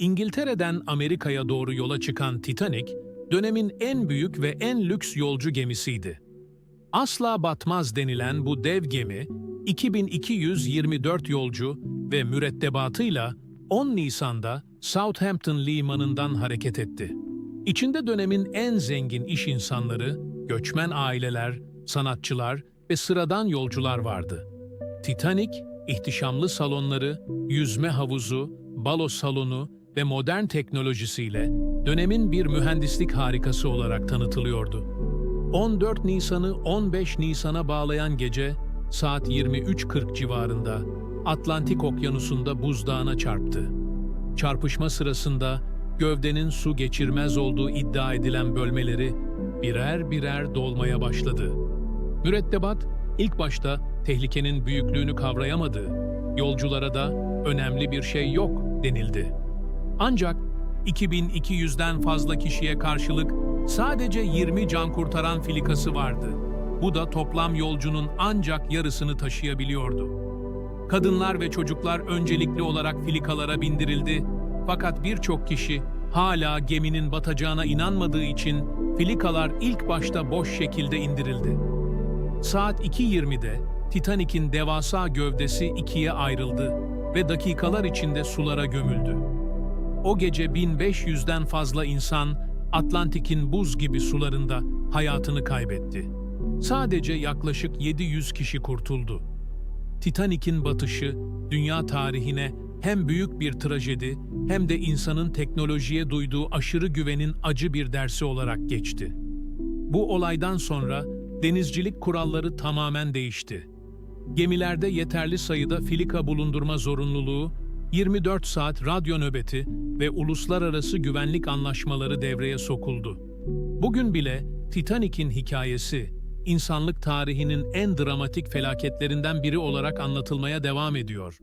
İngiltere'den Amerika'ya doğru yola çıkan Titanic, dönemin en büyük ve en lüks yolcu gemisiydi. Asla batmaz denilen bu dev gemi, 2224 yolcu ve mürettebatıyla 10 Nisan'da Southampton limanından hareket etti. İçinde dönemin en zengin iş insanları, göçmen aileler, sanatçılar ve sıradan yolcular vardı. Titanic, ihtişamlı salonları, yüzme havuzu, balo salonu ve modern teknolojisiyle dönemin bir mühendislik harikası olarak tanıtılıyordu. 14 Nisan'ı 15 Nisan'a bağlayan gece saat 23.40 civarında Atlantik Okyanusu'nda buzdağına çarptı. Çarpışma sırasında gövdenin su geçirmez olduğu iddia edilen bölmeleri birer birer dolmaya başladı. Mürettebat ilk başta tehlikenin büyüklüğünü kavrayamadı. Yolculara da önemli bir şey yok denildi. Ancak 2200'den fazla kişiye karşılık sadece 20 can kurtaran filikası vardı. Bu da toplam yolcunun ancak yarısını taşıyabiliyordu. Kadınlar ve çocuklar öncelikli olarak filikalara bindirildi fakat birçok kişi hala geminin batacağına inanmadığı için filikalar ilk başta boş şekilde indirildi. Saat 2.20'de Titanik'in devasa gövdesi ikiye ayrıldı ve dakikalar içinde sulara gömüldü. O gece 1500'den fazla insan Atlantik'in buz gibi sularında hayatını kaybetti. Sadece yaklaşık 700 kişi kurtuldu. Titanik'in batışı dünya tarihine hem büyük bir trajedi hem de insanın teknolojiye duyduğu aşırı güvenin acı bir dersi olarak geçti. Bu olaydan sonra denizcilik kuralları tamamen değişti. Gemilerde yeterli sayıda filika bulundurma zorunluluğu, 24 saat radyo nöbeti ve uluslararası güvenlik anlaşmaları devreye sokuldu. Bugün bile Titanic'in hikayesi, insanlık tarihinin en dramatik felaketlerinden biri olarak anlatılmaya devam ediyor.